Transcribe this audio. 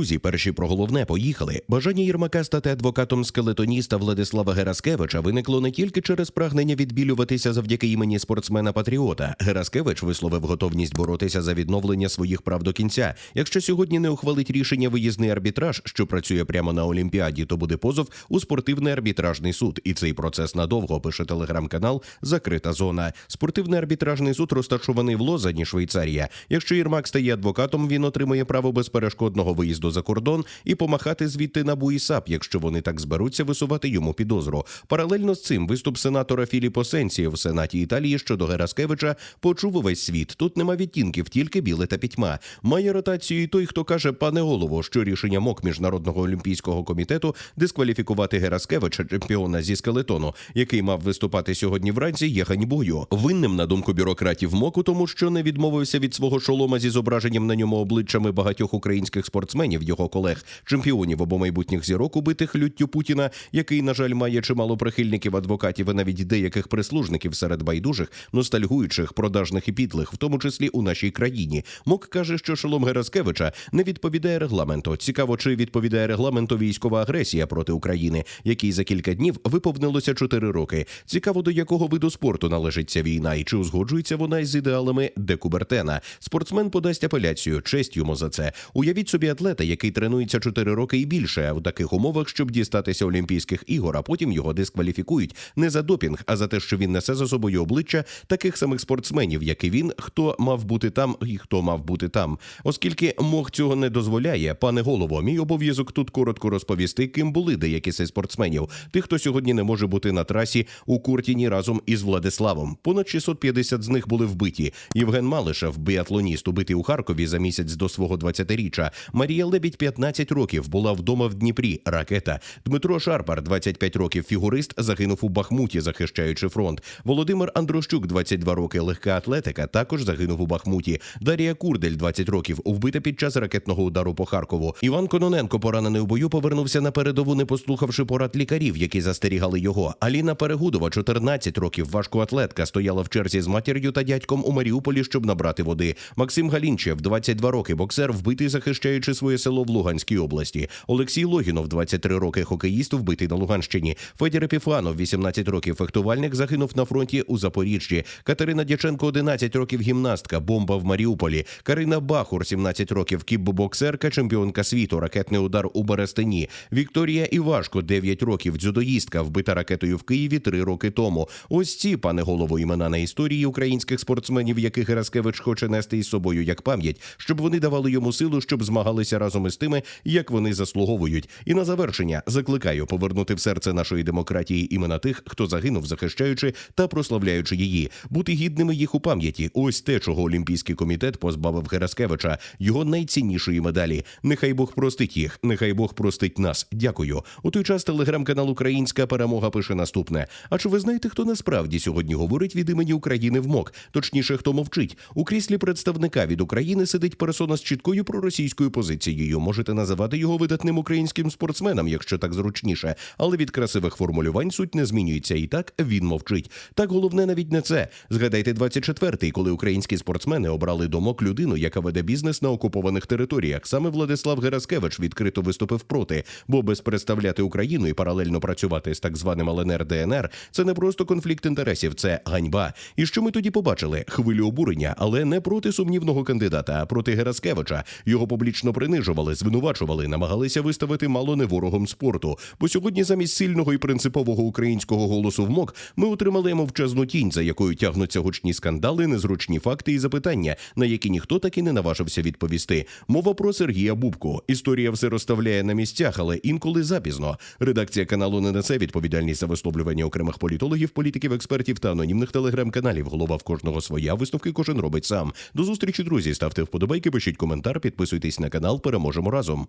Друзі, перші про головне поїхали. Бажання Єрмака стати адвокатом скелетоніста Владислава Гераскевича виникло не тільки через прагнення відбілюватися завдяки імені спортсмена-патріота. Гераскевич висловив готовність боротися за відновлення своїх прав до кінця. Якщо сьогодні не ухвалить рішення виїзний арбітраж, що працює прямо на Олімпіаді, то буде позов у спортивний арбітражний суд. І цей процес надовго пише телеграм-канал Закрита зона. Спортивний арбітражний суд розташований в Лозані, Швейцарія. Якщо Єрмак стає адвокатом, він отримує право безперешкодного виїзду за кордон і помахати звідти на БУІСАП, якщо вони так зберуться висувати йому підозру. Паралельно з цим виступ сенатора Філіппо Сенсі в Сенаті Італії щодо Гераскевича почув увесь світ. Тут нема відтінків, тільки біле та пітьма. Має ротацію і той, хто каже, пане голово, що рішення МОК міжнародного олімпійського комітету дискваліфікувати Гераскевича, чемпіона зі скелетону, який мав виступати сьогодні вранці, є ганьбою. Винним на думку бюрократів МОКу, тому що не відмовився від свого шолома зі зображенням на ньому обличчями багатьох українських спортсменів, його колег, чемпіонів або майбутніх зірок, убитих люттю Путіна, який, на жаль, має чимало прихильників, адвокатів і навіть деяких прислужників серед байдужих, ностальгуючих, продажних і підлих, в тому числі у нашій країні. МОК каже, що шолом Гераскевича не відповідає регламенту. Цікаво, чи відповідає регламенту військова агресія проти України, який за кілька днів виповнилося 4 роки. Цікаво, до якого виду спорту належить ця війна, і чи узгоджується вона із ідеалами Декубертена. Спортсмен подасть апеляцію. Честь йому за це. Уявіть собі атлета, який тренується 4 роки і більше а в таких умовах, щоб дістатися Олімпійських ігор, а потім його дискваліфікують не за допінг, а за те, що він несе за собою обличчя таких самих спортсменів, як і він, хто мав бути там і хто мав бути там. Оскільки МОГ цього не дозволяє, пане голово, мій обов'язок тут коротко розповісти, ким були деякі з спортсменів, тих, хто сьогодні не може бути на трасі у Куртіні разом із Владиславом. Понад 650 з них були вбиті. Євген Малишев, біатлоніст, убитий у Харкові за місяць до свого 20-річчя. Марія Лебідь, 15 років, була вдома в Дніпрі. Ракета. Дмитро Шарпар, 25 років, фігурист, загинув у Бахмуті, захищаючи фронт. Володимир Андрощук, 22 роки, легка атлетика, також загинув у Бахмуті. Дарія Курдель, 20 років, вбита під час ракетного удару по Харкову. Іван Кононенко, поранений у бою, повернувся на передову, не послухавши порад лікарів, які застерігали його. Аліна Перегудова, 14 років, важкоатлетка, стояла в черзі з матір'ю та дядьком у Маріуполі, щоб набрати води. Максим Галінчев, 22 роки, боксер, вбитий, захищаючи своє село в Луганській області. Олексій Логінов, 23 роки, хокеїст, вбитий на Луганщині. Федір Епіфанов, 18 років, фехтувальник, загинув на фронті у Запоріжжі. Катерина Дяченко, 11 років, гімнастка, бомба в Маріуполі. Карина Бахур, 17 років, кіббоксерка, чемпіонка світу, ракетний удар у Берестині. Вікторія Івашко, 9 років, дзюдоїстка, вбита ракетою в Києві 3 роки тому. Ось ці, пане голово, імена на історії українських спортсменів, яких Гераскевич хоче нести із собою як пам'ять, щоб вони давали йому силу, щоб змагалися разом із тими, як вони заслуговують. І на завершення закликаю повернути в серце нашої демократії імена тих, хто загинув, захищаючи та прославляючи її, бути гідними їх у пам'яті. Ось те, чого Олімпійський комітет позбавив Гераскевича, його найціннішої медалі. Нехай Бог простить їх, нехай Бог простить нас. Дякую. У той час телеграм-канал Українська перемога пише наступне. А чи ви знаєте, хто насправді сьогодні говорить від імені України в МОК? Точніше, хто мовчить? У кріслі представника від України сидить персона з чіткою проросійською позицією. Можете називати його видатним українським спортсменом, якщо так зручніше. Але від красивих формулювань суть не змінюється. І так він мовчить. Так головне навіть не це. Згадайте 24-й, коли українські спортсмени обрали до МОК людину, яка веде бізнес на окупованих територіях. Саме Владислав Гераскевич відкрито виступив проти, бо без представляти Україну і паралельно працювати з так званим ЛНР ДНР це не просто конфлікт інтересів, це ганьба. І що ми тоді побачили? Хвилю обурення, але не проти сумнівного кандидата, а проти Гераскевича. Його публічно принижували, звинувачували, намагалися виставити мало не ворогом спорту. Бо сьогодні замість сильного і принципового українського голосу в МОК ми отримали мовчазну тінь, за якою тягнуться гучні скандали, незручні факти і запитання, на які ніхто так і не наважився відповісти. Мова про Сергія Бубку. Історія все розставляє на місцях, але інколи запізно. Редакція каналу не несе відповідальність за висловлювання окремих політологів, політиків, експертів та анонімних телеграм-каналів. Голова в кожного своя висновки кожен робить сам. До зустрічі, друзі. Ставте вподобайки, пишіть коментар, підписуйтесь на канал. Переможемо разом.